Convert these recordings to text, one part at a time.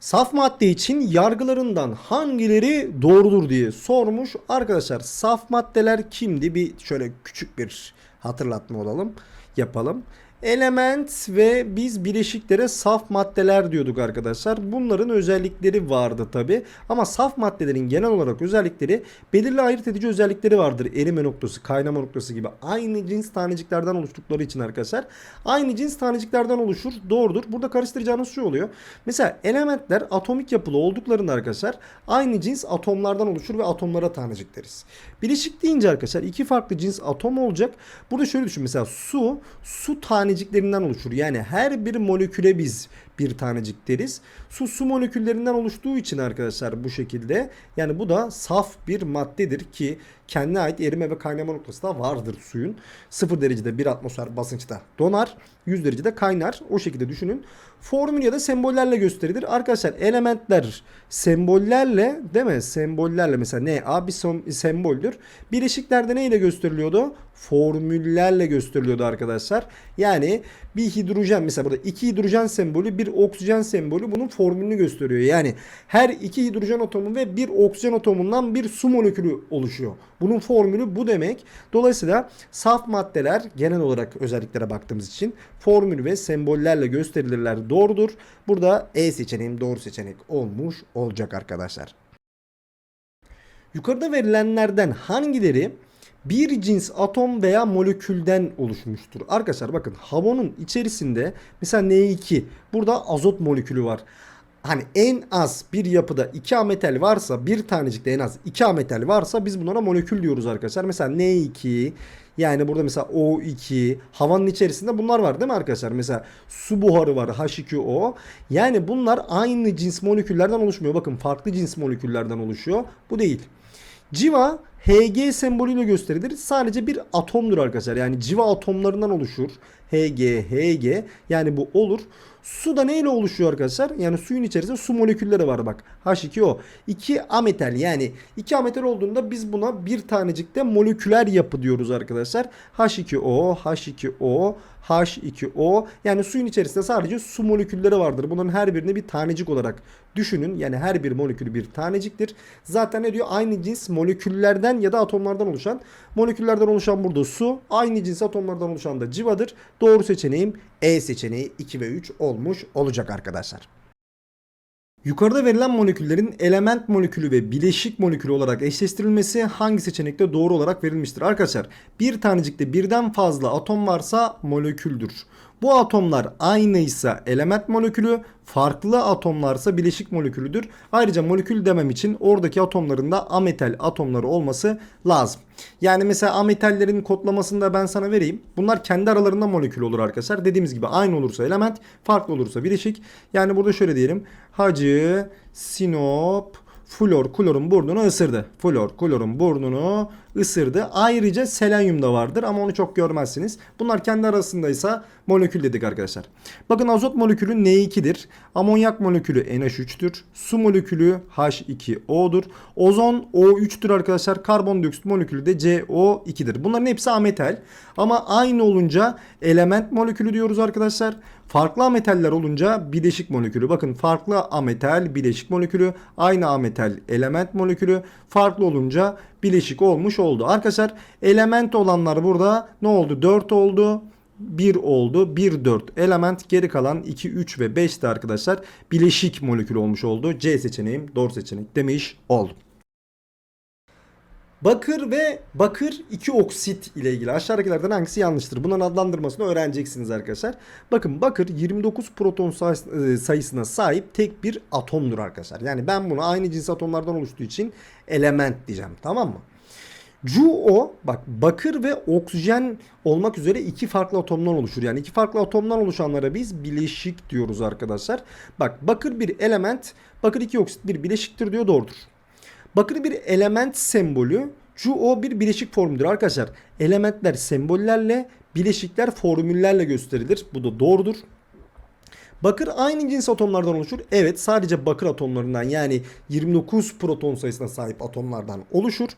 Saf madde için yargılarından hangileri doğrudur diye sormuş. Arkadaşlar saf maddeler kimdi? Bir şöyle küçük bir hatırlatma olalım. Yapalım. Element ve biz bileşiklere saf maddeler diyorduk arkadaşlar. Bunların özellikleri vardı tabi. Ama saf maddelerin genel olarak özellikleri belirli ayırt edici özellikleri vardır. Erime noktası, kaynama noktası gibi aynı cins taneciklerden oluştukları için arkadaşlar. Aynı cins taneciklerden oluşur. Doğrudur. Burada karıştıracağınız şu oluyor. Mesela elementler atomik yapılı olduklarında arkadaşlar aynı cins atomlardan oluşur ve atomlara tanecik deriz. Bileşik deyince arkadaşlar iki farklı cins atom olacak. Burada şöyle düşün mesela su, su taneciklerinden oluşur. Yani her bir moleküle biz bir tanecik deriz. Su su moleküllerinden oluştuğu için arkadaşlar bu şekilde yani bu da saf bir maddedir ki kendine ait erime ve kaynama noktası da vardır suyun. 0 derecede bir atmosfer basınçta donar. 100 derecede kaynar. O şekilde düşünün. Formül ya da sembollerle gösterilir. Arkadaşlar elementler sembollerle değil mi? Sembollerle mesela ne? A bir semboldür. Bileşiklerde neyle gösteriliyordu? Formüllerle gösteriliyordu arkadaşlar. Yani bir hidrojen mesela burada iki hidrojen sembolü bir oksijen sembolü bunun formülünü gösteriyor. Yani her iki hidrojen atomu ve bir oksijen atomundan bir su molekülü oluşuyor. Bunun formülü bu demek. Dolayısıyla saf maddeler genel olarak özelliklere baktığımız için formül ve sembollerle gösterilirler. Doğrudur. Burada E seçeneğim doğru seçenek olmuş olacak arkadaşlar. Yukarıda verilenlerden hangileri bir cins atom veya molekülden oluşmuştur? Arkadaşlar bakın havanın içerisinde mesela N2 burada azot molekülü var. Hani en az bir yapıda 2 ametal varsa bir tanecikte en az 2 ametal varsa biz bunlara molekül diyoruz arkadaşlar. Mesela N2 yani burada mesela O2 havanın içerisinde bunlar var değil mi arkadaşlar? Mesela su buharı var H2O. Yani bunlar aynı cins moleküllerden oluşmuyor. Bakın farklı cins moleküllerden oluşuyor. Bu değil. Civa Hg sembolüyle gösterilir. Sadece bir atomdur arkadaşlar. Yani civa atomlarından oluşur. Hg, Hg. Yani bu olur. Su da neyle oluşuyor arkadaşlar? Yani suyun içerisinde su molekülleri var bak. H2O. 2 ametal yani 2 ametal olduğunda biz buna bir tanecikte moleküler yapı diyoruz arkadaşlar. H2O, H2O, H2O. Yani suyun içerisinde sadece su molekülleri vardır. Bunların her birini bir tanecik olarak düşünün. Yani her bir molekülü bir taneciktir. Zaten ne diyor? Aynı cins moleküllerden ya da atomlardan oluşan. Moleküllerden oluşan burada su. Aynı cins atomlardan oluşan da civadır. Doğru seçeneğim E seçeneği 2 ve 3 olmuş olacak arkadaşlar. Yukarıda verilen moleküllerin element molekülü ve bileşik molekülü olarak eşleştirilmesi hangi seçenekte doğru olarak verilmiştir? Arkadaşlar bir tanecikte birden fazla atom varsa moleküldür. Bu atomlar aynıysa element molekülü, farklı atomlarsa bileşik molekülüdür. Ayrıca molekül demem için oradaki atomların da ametal atomları olması lazım. Yani mesela ametallerin kodlamasını da ben sana vereyim. Bunlar kendi aralarında molekül olur arkadaşlar. Dediğimiz gibi aynı olursa element, farklı olursa bileşik. Yani burada şöyle diyelim. Hacı, Sinop, Flor klorun burnunu ısırdı. Flor klorun burnunu ısırdı. Ayrıca selenyum da vardır ama onu çok görmezsiniz. Bunlar kendi arasındaysa molekül dedik arkadaşlar. Bakın azot molekülü N2'dir. Amonyak molekülü NH3'tür. Su molekülü H2O'dur. Ozon O3'tür arkadaşlar. Karbondioksit molekülü de CO2'dir. Bunların hepsi ametal. Ama aynı olunca element molekülü diyoruz arkadaşlar. Farklı ametaller olunca bileşik molekülü. Bakın farklı ametal bileşik molekülü, aynı ametal element molekülü. Farklı olunca bileşik olmuş oldu. Arkadaşlar element olanlar burada ne oldu? 4 oldu. 1 oldu. 1 4 element geri kalan 2 3 ve 5 de arkadaşlar bileşik molekül olmuş oldu. C seçeneğim doğru seçenek demiş oldum. Bakır ve bakır 2 oksit ile ilgili aşağıdakilerden hangisi yanlıştır? Bunların adlandırmasını öğreneceksiniz arkadaşlar. Bakın bakır 29 proton e, sayısına sahip tek bir atomdur arkadaşlar. Yani ben bunu aynı cins atomlardan oluştuğu için element diyeceğim tamam mı? CuO bak bakır ve oksijen olmak üzere iki farklı atomdan oluşur. Yani iki farklı atomdan oluşanlara biz bileşik diyoruz arkadaşlar. Bak bakır bir element, bakır 2 oksit bir bileşiktir diyor doğrudur. Bakır bir element sembolü, CuO bir bileşik formüldür arkadaşlar. Elementler sembollerle, bileşikler formüllerle gösterilir. Bu da doğrudur. Bakır aynı cins atomlardan oluşur. Evet sadece bakır atomlarından yani 29 proton sayısına sahip atomlardan oluşur.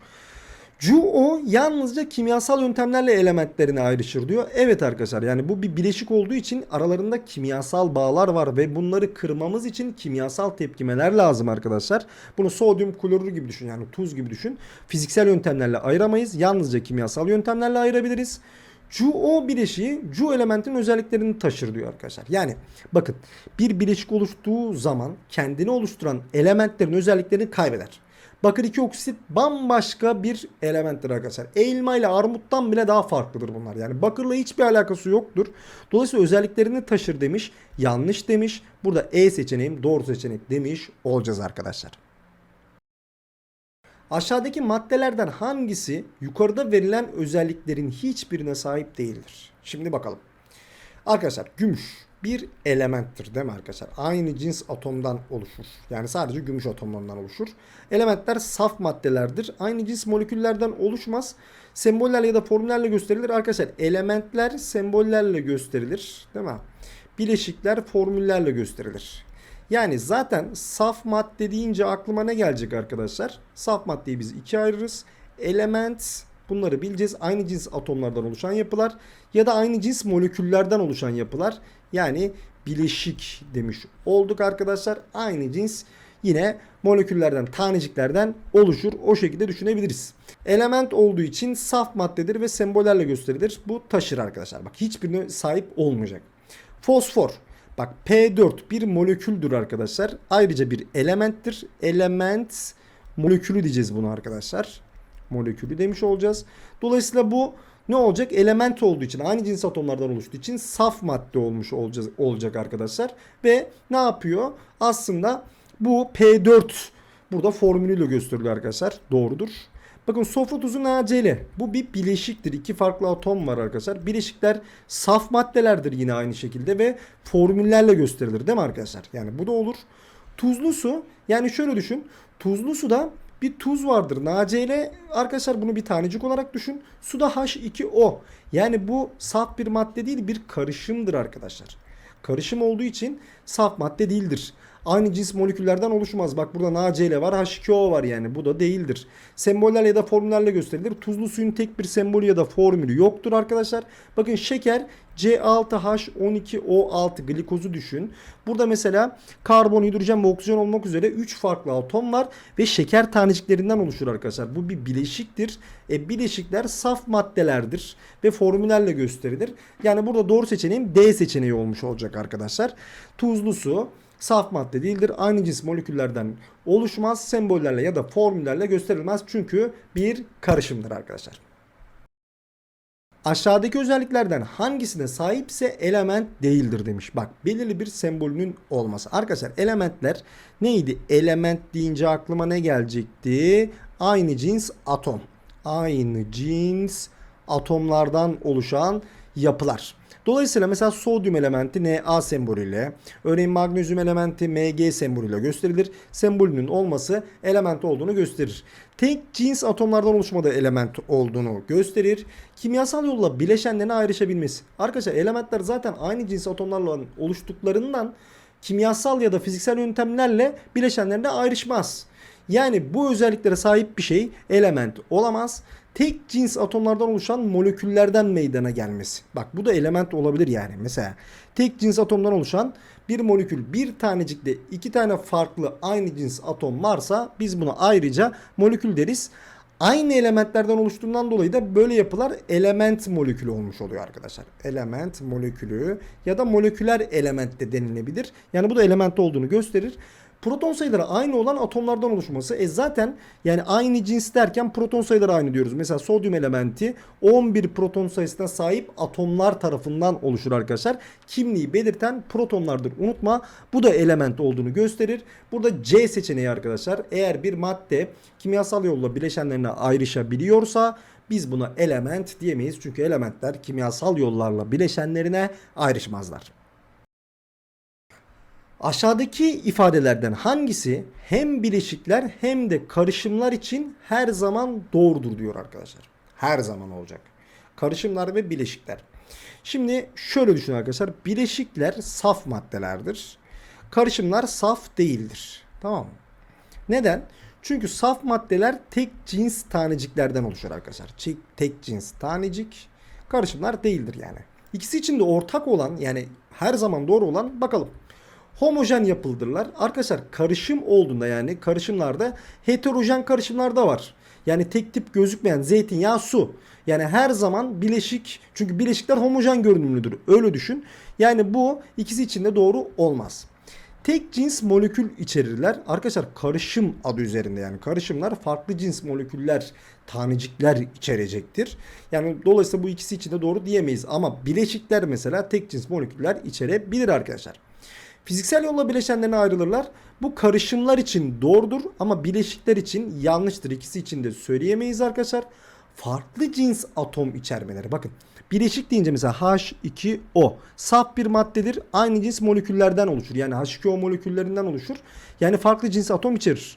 Cuo yalnızca kimyasal yöntemlerle elementlerini ayrışır diyor. Evet arkadaşlar yani bu bir bileşik olduğu için aralarında kimyasal bağlar var ve bunları kırmamız için kimyasal tepkimeler lazım arkadaşlar. Bunu sodyum klorür gibi düşün yani tuz gibi düşün. Fiziksel yöntemlerle ayıramayız. Yalnızca kimyasal yöntemlerle ayırabiliriz. Cu bileşiği Cu elementinin özelliklerini taşır diyor arkadaşlar. Yani bakın bir bileşik oluştuğu zaman kendini oluşturan elementlerin özelliklerini kaybeder. Bakır 2 oksit bambaşka bir elementtir arkadaşlar. Elma ile armuttan bile daha farklıdır bunlar. Yani bakırla hiçbir alakası yoktur. Dolayısıyla özelliklerini taşır demiş. Yanlış demiş. Burada E seçeneğim doğru seçenek demiş olacağız arkadaşlar. Aşağıdaki maddelerden hangisi yukarıda verilen özelliklerin hiçbirine sahip değildir? Şimdi bakalım. Arkadaşlar gümüş bir elementtir değil mi arkadaşlar? Aynı cins atomdan oluşur. Yani sadece gümüş atomlarından oluşur. Elementler saf maddelerdir. Aynı cins moleküllerden oluşmaz. Sembollerle ya da formüllerle gösterilir. Arkadaşlar elementler sembollerle gösterilir. Değil mi? Bileşikler formüllerle gösterilir. Yani zaten saf madde deyince aklıma ne gelecek arkadaşlar? Saf maddeyi biz ikiye ayırırız. Element bunları bileceğiz. Aynı cins atomlardan oluşan yapılar ya da aynı cins moleküllerden oluşan yapılar. Yani bileşik demiş olduk arkadaşlar. Aynı cins yine moleküllerden, taneciklerden oluşur. O şekilde düşünebiliriz. Element olduğu için saf maddedir ve sembollerle gösterilir. Bu taşır arkadaşlar. Bak hiçbirine sahip olmayacak. Fosfor. Bak P4 bir moleküldür arkadaşlar. Ayrıca bir elementtir. Element molekülü diyeceğiz bunu arkadaşlar. Molekülü demiş olacağız. Dolayısıyla bu ne olacak? Element olduğu için aynı cins atomlardan oluştuğu için saf madde olmuş olacak, olacak arkadaşlar. Ve ne yapıyor? Aslında bu P4 burada formülüyle gösteriliyor arkadaşlar. Doğrudur. Bakın sofra tuzu NaCl. Bu bir bileşiktir. İki farklı atom var arkadaşlar. Bileşikler saf maddelerdir yine aynı şekilde ve formüllerle gösterilir değil mi arkadaşlar? Yani bu da olur. Tuzlu su yani şöyle düşün. Tuzlu suda bir tuz vardır. NaCl arkadaşlar bunu bir tanecik olarak düşün. Suda H2O. Yani bu saf bir madde değil bir karışımdır arkadaşlar. Karışım olduğu için saf madde değildir. Aynı cins moleküllerden oluşmaz. Bak burada NaCl var, H2O var yani. Bu da değildir. Semboller ya da formüllerle gösterilir. Tuzlu suyun tek bir sembolü ya da formülü yoktur arkadaşlar. Bakın şeker C6H12O6 glikozu düşün. Burada mesela karbon, hidrojen ve oksijen olmak üzere 3 farklı atom var ve şeker taneciklerinden oluşur arkadaşlar. Bu bir bileşiktir. E, bileşikler saf maddelerdir ve formüllerle gösterilir. Yani burada doğru seçeneğim D seçeneği olmuş olacak arkadaşlar. Tuzlu su saf madde değildir. Aynı cins moleküllerden oluşmaz. Sembollerle ya da formüllerle gösterilmez. Çünkü bir karışımdır arkadaşlar. Aşağıdaki özelliklerden hangisine sahipse element değildir demiş. Bak belirli bir sembolünün olması. Arkadaşlar elementler neydi? Element deyince aklıma ne gelecekti? Aynı cins atom. Aynı cins atomlardan oluşan yapılar. Dolayısıyla mesela sodyum elementi Na sembolüyle, örneğin magnezyum elementi Mg sembolüyle gösterilir. Sembolünün olması element olduğunu gösterir. Tek cins atomlardan oluşmadığı element olduğunu gösterir. Kimyasal yolla bileşenlerine ayrışabilmesi. Arkadaşlar elementler zaten aynı cins atomlarla oluştuklarından kimyasal ya da fiziksel yöntemlerle bileşenlerine ayrışmaz. Yani bu özelliklere sahip bir şey element olamaz. Tek cins atomlardan oluşan moleküllerden meydana gelmesi. Bak bu da element olabilir yani. Mesela tek cins atomdan oluşan bir molekül bir tanecikte iki tane farklı aynı cins atom varsa biz buna ayrıca molekül deriz. Aynı elementlerden oluştuğundan dolayı da böyle yapılar element molekülü olmuş oluyor arkadaşlar. Element molekülü ya da moleküler element de denilebilir. Yani bu da element olduğunu gösterir. Proton sayıları aynı olan atomlardan oluşması. E zaten yani aynı cins derken proton sayıları aynı diyoruz. Mesela sodyum elementi 11 proton sayısına sahip atomlar tarafından oluşur arkadaşlar. Kimliği belirten protonlardır. Unutma bu da element olduğunu gösterir. Burada C seçeneği arkadaşlar. Eğer bir madde kimyasal yolla bileşenlerine ayrışabiliyorsa biz buna element diyemeyiz. Çünkü elementler kimyasal yollarla bileşenlerine ayrışmazlar. Aşağıdaki ifadelerden hangisi hem bileşikler hem de karışımlar için her zaman doğrudur diyor arkadaşlar. Her zaman olacak. Karışımlar ve bileşikler. Şimdi şöyle düşünün arkadaşlar. Bileşikler saf maddelerdir. Karışımlar saf değildir. Tamam mı? Neden? Çünkü saf maddeler tek cins taneciklerden oluşur arkadaşlar. Tek, cins tanecik karışımlar değildir yani. İkisi için de ortak olan yani her zaman doğru olan bakalım. Homojen yapıldırlar. Arkadaşlar karışım olduğunda yani karışımlarda heterojen karışımlar da var. Yani tek tip gözükmeyen zeytinyağı su. Yani her zaman bileşik çünkü bileşikler homojen görünümlüdür. Öyle düşün. Yani bu ikisi için de doğru olmaz. Tek cins molekül içerirler. Arkadaşlar karışım adı üzerinde yani karışımlar farklı cins moleküller, tanecikler içerecektir. Yani dolayısıyla bu ikisi için de doğru diyemeyiz. Ama bileşikler mesela tek cins moleküller içerebilir arkadaşlar. Fiziksel yolla bileşenlerine ayrılırlar. Bu karışımlar için doğrudur ama bileşikler için yanlıştır. İkisi için de söyleyemeyiz arkadaşlar. Farklı cins atom içermeleri. Bakın bileşik deyince mesela H2O saf bir maddedir. Aynı cins moleküllerden oluşur. Yani H2O moleküllerinden oluşur. Yani farklı cins atom içerir.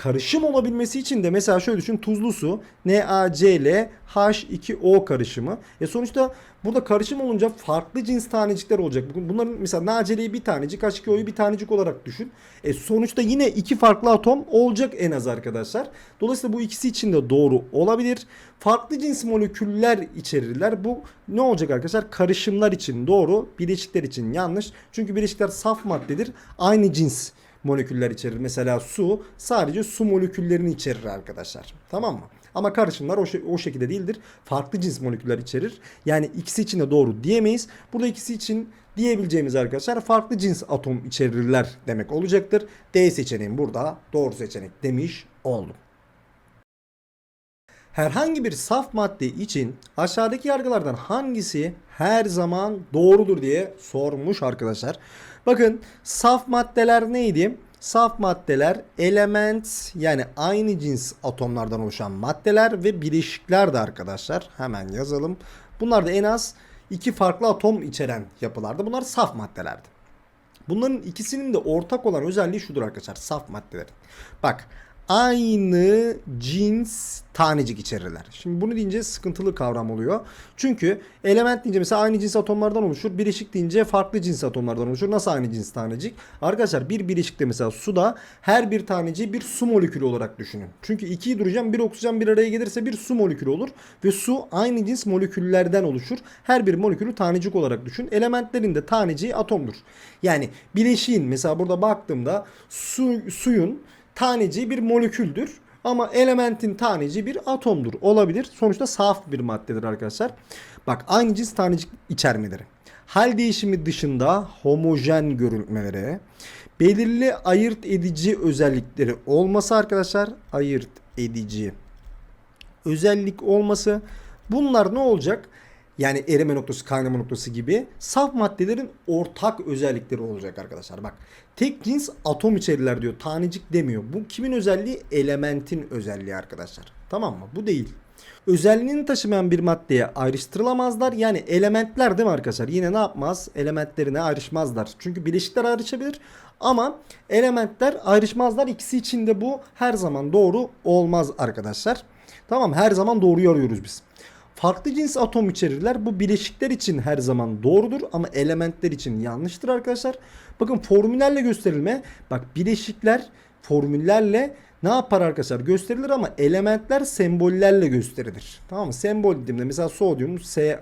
Karışım olabilmesi için de mesela şöyle düşün tuzlu su NaCl H2O karışımı. E sonuçta burada karışım olunca farklı cins tanecikler olacak. Bunların mesela NaCl'yi bir tanecik H2O'yu bir tanecik olarak düşün. E sonuçta yine iki farklı atom olacak en az arkadaşlar. Dolayısıyla bu ikisi için de doğru olabilir. Farklı cins moleküller içerirler. Bu ne olacak arkadaşlar? Karışımlar için doğru, bileşikler için yanlış. Çünkü bileşikler saf maddedir. Aynı cins moleküller içerir. Mesela su sadece su moleküllerini içerir arkadaşlar. Tamam mı? Ama karışımlar o, o şekilde değildir. Farklı cins moleküller içerir. Yani ikisi için de doğru diyemeyiz. Burada ikisi için diyebileceğimiz arkadaşlar farklı cins atom içerirler demek olacaktır. D seçeneğim burada doğru seçenek demiş oldum. Herhangi bir saf madde için aşağıdaki yargılardan hangisi her zaman doğrudur diye sormuş arkadaşlar. Bakın saf maddeler neydi? Saf maddeler element yani aynı cins atomlardan oluşan maddeler ve bileşikler de arkadaşlar. Hemen yazalım. Bunlar da en az iki farklı atom içeren yapılardı. Bunlar saf maddelerdi. Bunların ikisinin de ortak olan özelliği şudur arkadaşlar. Saf maddelerin. Bak aynı cins tanecik içerirler. Şimdi bunu deyince sıkıntılı kavram oluyor. Çünkü element deyince mesela aynı cins atomlardan oluşur. Bileşik deyince farklı cins atomlardan oluşur. Nasıl aynı cins tanecik? Arkadaşlar bir bileşikte mesela suda her bir taneciği bir su molekülü olarak düşünün. Çünkü iki hidrojen bir oksijen bir araya gelirse bir su molekülü olur. Ve su aynı cins moleküllerden oluşur. Her bir molekülü tanecik olarak düşün. Elementlerin de taneciği atomdur. Yani bileşiğin mesela burada baktığımda su, suyun taneciği bir moleküldür. Ama elementin taneciği bir atomdur. Olabilir. Sonuçta saf bir maddedir arkadaşlar. Bak aynı cins tanecik içermeleri. Hal değişimi dışında homojen görünmeleri. Belirli ayırt edici özellikleri olması arkadaşlar. Ayırt edici özellik olması. Bunlar ne olacak? Yani erime noktası, kaynama noktası gibi saf maddelerin ortak özellikleri olacak arkadaşlar. Bak tek cins atom içerirler diyor. Tanecik demiyor. Bu kimin özelliği? Elementin özelliği arkadaşlar. Tamam mı? Bu değil. Özelliğini taşımayan bir maddeye ayrıştırılamazlar. Yani elementler değil mi arkadaşlar? Yine ne yapmaz? Elementlerine ayrışmazlar. Çünkü bileşikler ayrışabilir. Ama elementler ayrışmazlar. İkisi için de bu her zaman doğru olmaz arkadaşlar. Tamam her zaman doğruyu arıyoruz biz. Farklı cins atom içerirler. Bu bileşikler için her zaman doğrudur ama elementler için yanlıştır arkadaşlar. Bakın formüllerle gösterilme. Bak bileşikler formüllerle ne yapar arkadaşlar gösterilir ama elementler sembollerle gösterilir. Tamam mı? Sembol dediğimde mesela sodyum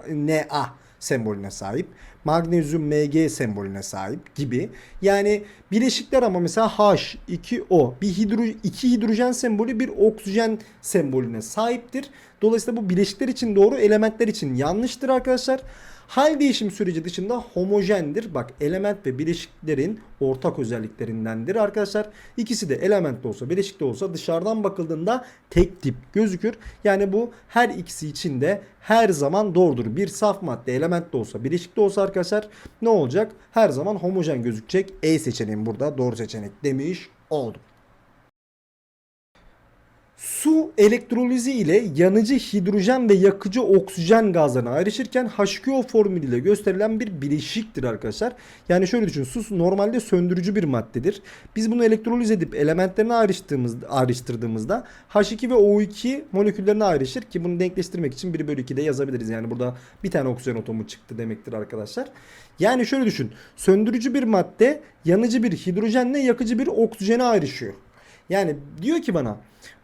Na sembolüne sahip. Magnezyum Mg sembolüne sahip gibi. Yani bileşikler ama mesela H2O bir hidro, iki hidrojen sembolü bir oksijen sembolüne sahiptir. Dolayısıyla bu bileşikler için doğru, elementler için yanlıştır arkadaşlar. Hal değişim süreci dışında homojendir. Bak element ve bileşiklerin ortak özelliklerindendir arkadaşlar. İkisi de element de olsa bileşik de olsa dışarıdan bakıldığında tek tip gözükür. Yani bu her ikisi için de her zaman doğrudur. Bir saf madde element de olsa bileşik de olsa arkadaşlar ne olacak? Her zaman homojen gözükecek. E seçeneğim burada doğru seçenek demiş oldum. Su elektrolizi ile yanıcı hidrojen ve yakıcı oksijen gazlarına ayrışırken H2O formülüyle gösterilen bir bileşiktir arkadaşlar. Yani şöyle düşün su normalde söndürücü bir maddedir. Biz bunu elektroliz edip elementlerine ayrıştığımızda, ayrıştırdığımızda H2 ve O2 moleküllerine ayrışır ki bunu denkleştirmek için 1 bölü 2 de yazabiliriz. Yani burada bir tane oksijen atomu çıktı demektir arkadaşlar. Yani şöyle düşün söndürücü bir madde yanıcı bir hidrojenle yakıcı bir oksijene ayrışıyor. Yani diyor ki bana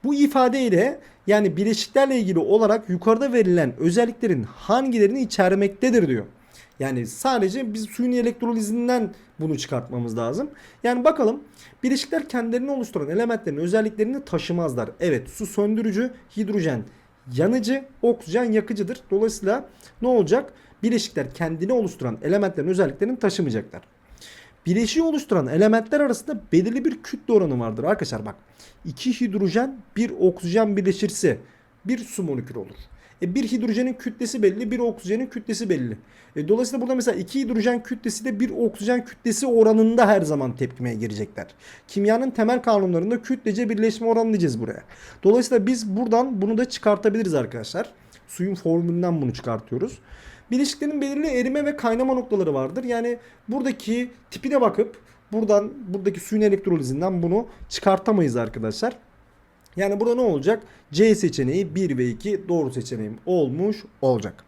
bu ifadeyle yani bileşiklerle ilgili olarak yukarıda verilen özelliklerin hangilerini içermektedir diyor. Yani sadece biz suyun elektrolizinden bunu çıkartmamız lazım. Yani bakalım bileşikler kendilerini oluşturan elementlerin özelliklerini taşımazlar. Evet su söndürücü, hidrojen yanıcı, oksijen yakıcıdır. Dolayısıyla ne olacak? Bileşikler kendini oluşturan elementlerin özelliklerini taşımayacaklar. Bileşiği oluşturan elementler arasında belirli bir kütle oranı vardır. Arkadaşlar bak 2 hidrojen 1 oksijen birleşirse bir su molekülü olur. E bir hidrojenin kütlesi belli, bir oksijenin kütlesi belli. E dolayısıyla burada mesela iki hidrojen kütlesi de bir oksijen kütlesi oranında her zaman tepkimeye girecekler. Kimyanın temel kanunlarında kütlece birleşme oranı diyeceğiz buraya. Dolayısıyla biz buradan bunu da çıkartabiliriz arkadaşlar. Suyun formülünden bunu çıkartıyoruz. Bileşiklerin belirli erime ve kaynama noktaları vardır. Yani buradaki tipine bakıp buradan buradaki suyun elektrolizinden bunu çıkartamayız arkadaşlar. Yani burada ne olacak? C seçeneği 1 ve 2 doğru seçeneğim olmuş olacak.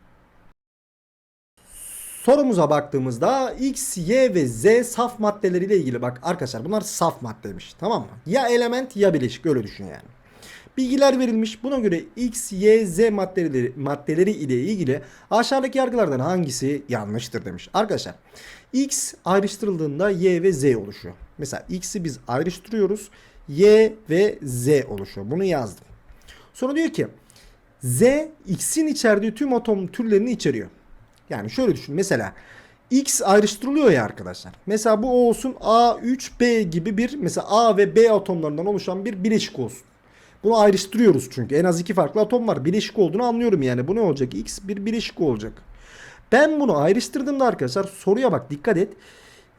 Sorumuza baktığımızda X, Y ve Z saf maddeleriyle ilgili bak arkadaşlar bunlar saf maddeymiş tamam mı? Ya element ya bileşik öyle düşün yani. Bilgiler verilmiş. Buna göre X, Y, Z maddeleri, maddeleri ile ilgili aşağıdaki yargılardan hangisi yanlıştır demiş. Arkadaşlar X ayrıştırıldığında Y ve Z oluşuyor. Mesela X'i biz ayrıştırıyoruz. Y ve Z oluşuyor. Bunu yazdım. Sonra diyor ki Z X'in içerdiği tüm atom türlerini içeriyor. Yani şöyle düşün. Mesela X ayrıştırılıyor ya arkadaşlar. Mesela bu olsun A3B gibi bir mesela A ve B atomlarından oluşan bir bileşik olsun. Bunu ayrıştırıyoruz çünkü. En az iki farklı atom var. Bileşik olduğunu anlıyorum yani. Bu ne olacak? X bir bileşik olacak. Ben bunu ayrıştırdığımda arkadaşlar soruya bak dikkat et.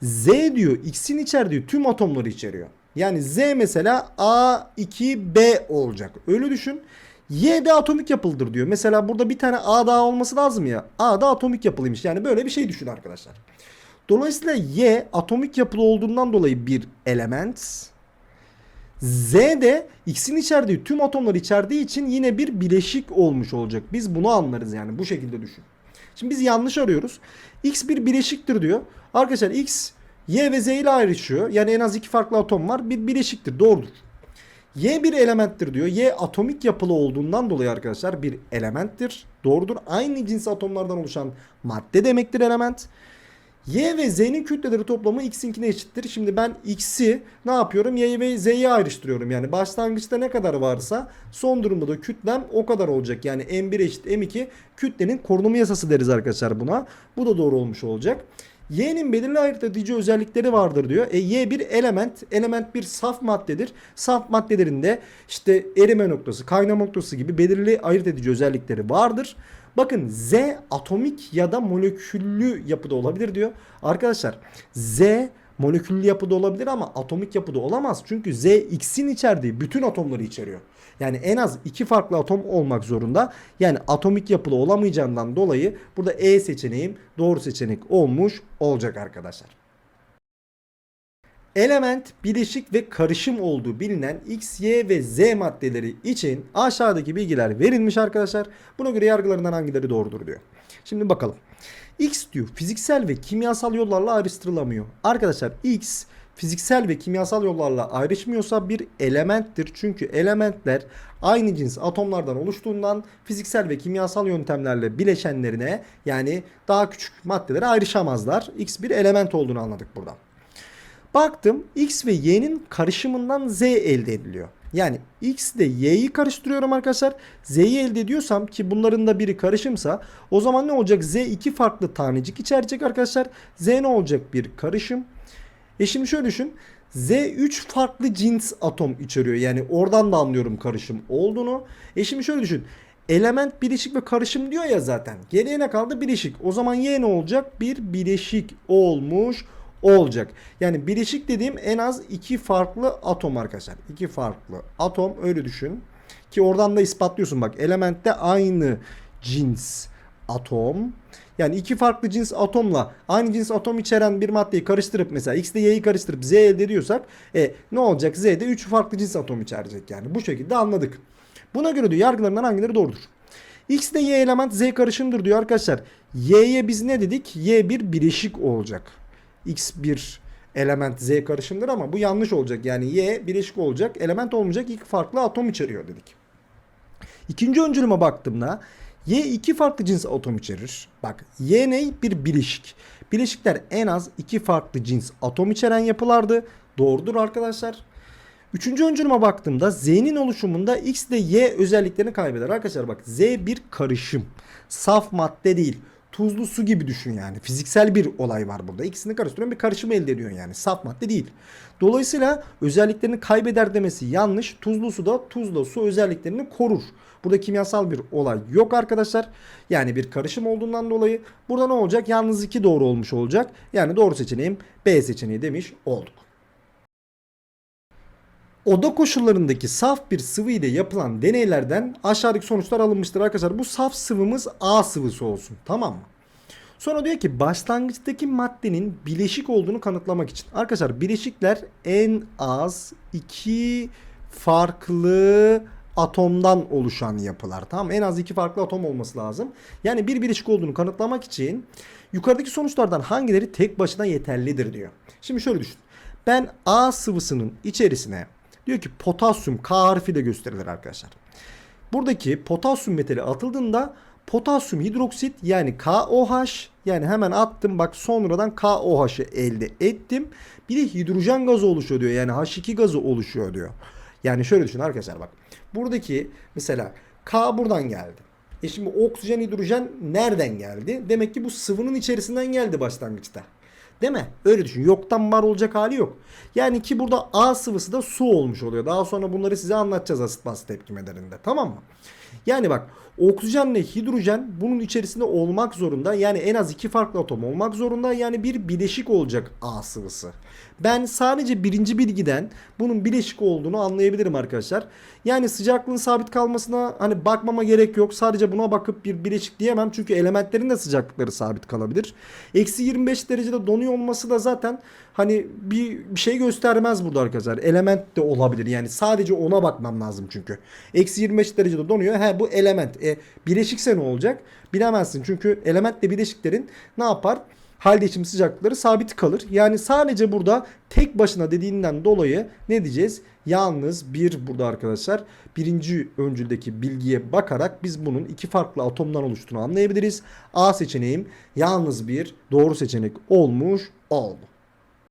Z diyor X'in içerdiği tüm atomları içeriyor. Yani Z mesela A2B olacak. Öyle düşün. Y de atomik yapılıdır diyor. Mesela burada bir tane A daha olması lazım ya. A da atomik yapılıymış. Yani böyle bir şey düşün arkadaşlar. Dolayısıyla Y atomik yapılı olduğundan dolayı bir element. Z de X'in içerdiği tüm atomları içerdiği için yine bir bileşik olmuş olacak. Biz bunu anlarız yani bu şekilde düşün. Şimdi biz yanlış arıyoruz. X bir bileşiktir diyor. Arkadaşlar X Y ve Z ile ayrışıyor. Yani en az iki farklı atom var. Bir bileşiktir. Doğrudur. Y bir elementtir diyor. Y atomik yapılı olduğundan dolayı arkadaşlar bir elementtir. Doğrudur. Aynı cins atomlardan oluşan madde demektir element. Y ve Z'nin kütleleri toplamı X'inkine eşittir. Şimdi ben X'i ne yapıyorum? Y ve Z'yi ayrıştırıyorum. Yani başlangıçta ne kadar varsa son durumda da kütlem o kadar olacak. Yani M1 eşit M2 kütlenin korunumu yasası deriz arkadaşlar buna. Bu da doğru olmuş olacak. Y'nin belirli ayırt edici özellikleri vardır diyor. E, y bir element. Element bir saf maddedir. Saf maddelerinde işte erime noktası, kaynama noktası gibi belirli ayırt edici özellikleri vardır. Bakın Z atomik ya da moleküllü yapıda olabilir diyor. Arkadaşlar Z moleküllü yapıda olabilir ama atomik yapıda olamaz. Çünkü Z X'in içerdiği bütün atomları içeriyor. Yani en az iki farklı atom olmak zorunda. Yani atomik yapılı olamayacağından dolayı burada E seçeneğim doğru seçenek olmuş olacak arkadaşlar. Element, bileşik ve karışım olduğu bilinen X, Y ve Z maddeleri için aşağıdaki bilgiler verilmiş arkadaşlar. Buna göre yargılarından hangileri doğrudur diyor. Şimdi bakalım. X diyor fiziksel ve kimyasal yollarla ayrıştırılamıyor. Arkadaşlar X fiziksel ve kimyasal yollarla ayrışmıyorsa bir elementtir. Çünkü elementler aynı cins atomlardan oluştuğundan fiziksel ve kimyasal yöntemlerle bileşenlerine yani daha küçük maddelere ayrışamazlar. X bir element olduğunu anladık buradan. Baktım X ve Y'nin karışımından Z elde ediliyor. Yani X ile Y'yi karıştırıyorum arkadaşlar. Z'yi elde ediyorsam ki bunların da biri karışımsa o zaman ne olacak? Z iki farklı tanecik içerecek arkadaşlar. Z ne olacak? Bir karışım. E şimdi şöyle düşün. Z 3 farklı cins atom içeriyor. Yani oradan da anlıyorum karışım olduğunu. E şimdi şöyle düşün. Element bileşik ve karışım diyor ya zaten. Geriye ne kaldı? Bileşik. O zaman Y ne olacak? Bir bileşik olmuş olacak. Yani bileşik dediğim en az iki farklı atom arkadaşlar. İki farklı atom öyle düşün. Ki oradan da ispatlıyorsun bak. Elementte aynı cins atom. Yani iki farklı cins atomla aynı cins atom içeren bir maddeyi karıştırıp mesela X ile Y'yi karıştırıp Z elde ediyorsak e, ne olacak? Z'de 3 farklı cins atom içerecek yani. Bu şekilde anladık. Buna göre diyor yargılarından hangileri doğrudur? X ile Y element Z karışımdır diyor arkadaşlar. Y'ye biz ne dedik? Y bir bileşik olacak. X bir element Z karışımdır ama bu yanlış olacak. Yani Y bileşik olacak. Element olmayacak. iki farklı atom içeriyor dedik. İkinci öncülüme baktığımda Y iki farklı cins atom içerir. Bak Y ne? Bir bileşik. Bileşikler en az iki farklı cins atom içeren yapılardı. Doğrudur arkadaşlar. Üçüncü öncülüme baktığımda Z'nin oluşumunda X ile Y özelliklerini kaybeder. Arkadaşlar bak Z bir karışım. Saf madde değil. Tuzlu su gibi düşün yani. Fiziksel bir olay var burada. İkisini karıştırıyorsun bir karışım elde ediyorsun yani. Saf madde değil. Dolayısıyla özelliklerini kaybeder demesi yanlış. Tuzlu su da tuzla su özelliklerini korur. Burada kimyasal bir olay yok arkadaşlar. Yani bir karışım olduğundan dolayı burada ne olacak? Yalnız iki doğru olmuş olacak. Yani doğru seçeneğim B seçeneği demiş olduk. Oda koşullarındaki saf bir sıvı ile yapılan deneylerden aşağıdaki sonuçlar alınmıştır arkadaşlar. Bu saf sıvımız A sıvısı olsun. Tamam mı? Sonra diyor ki başlangıçtaki maddenin bileşik olduğunu kanıtlamak için. Arkadaşlar bileşikler en az iki farklı atomdan oluşan yapılar. Tamam? En az iki farklı atom olması lazım. Yani bir bileşik olduğunu kanıtlamak için yukarıdaki sonuçlardan hangileri tek başına yeterlidir diyor. Şimdi şöyle düşün. Ben A sıvısının içerisine diyor ki potasyum K harfiyle gösterilir arkadaşlar. Buradaki potasyum metali atıldığında potasyum hidroksit yani KOH yani hemen attım bak sonradan KOH'ı elde ettim. Bir de hidrojen gazı oluşuyor diyor. Yani H2 gazı oluşuyor diyor. Yani şöyle düşün arkadaşlar bak. Buradaki mesela K buradan geldi. E şimdi oksijen hidrojen nereden geldi? Demek ki bu sıvının içerisinden geldi başlangıçta. Değil mi? Öyle düşün. Yoktan var olacak hali yok. Yani ki burada A sıvısı da su olmuş oluyor. Daha sonra bunları size anlatacağız asit baz tepkimelerinde. Tamam mı? Yani bak oksijenle hidrojen bunun içerisinde olmak zorunda. Yani en az iki farklı atom olmak zorunda. Yani bir bileşik olacak A sıvısı. Ben sadece birinci bilgiden bunun bileşik olduğunu anlayabilirim arkadaşlar. Yani sıcaklığın sabit kalmasına hani bakmama gerek yok. Sadece buna bakıp bir bileşik diyemem. Çünkü elementlerin de sıcaklıkları sabit kalabilir. Eksi 25 derecede donuyor olması da zaten hani bir, bir şey göstermez burada arkadaşlar. Element de olabilir. Yani sadece ona bakmam lazım çünkü. Eksi 25 derecede donuyor. He bu element. E, bileşikse ne olacak? Bilemezsin. Çünkü elementle bileşiklerin ne yapar? hal değişim sıcaklıkları sabit kalır. Yani sadece burada tek başına dediğinden dolayı ne diyeceğiz? Yalnız bir burada arkadaşlar birinci öncüldeki bilgiye bakarak biz bunun iki farklı atomdan oluştuğunu anlayabiliriz. A seçeneğim yalnız bir doğru seçenek olmuş oldu.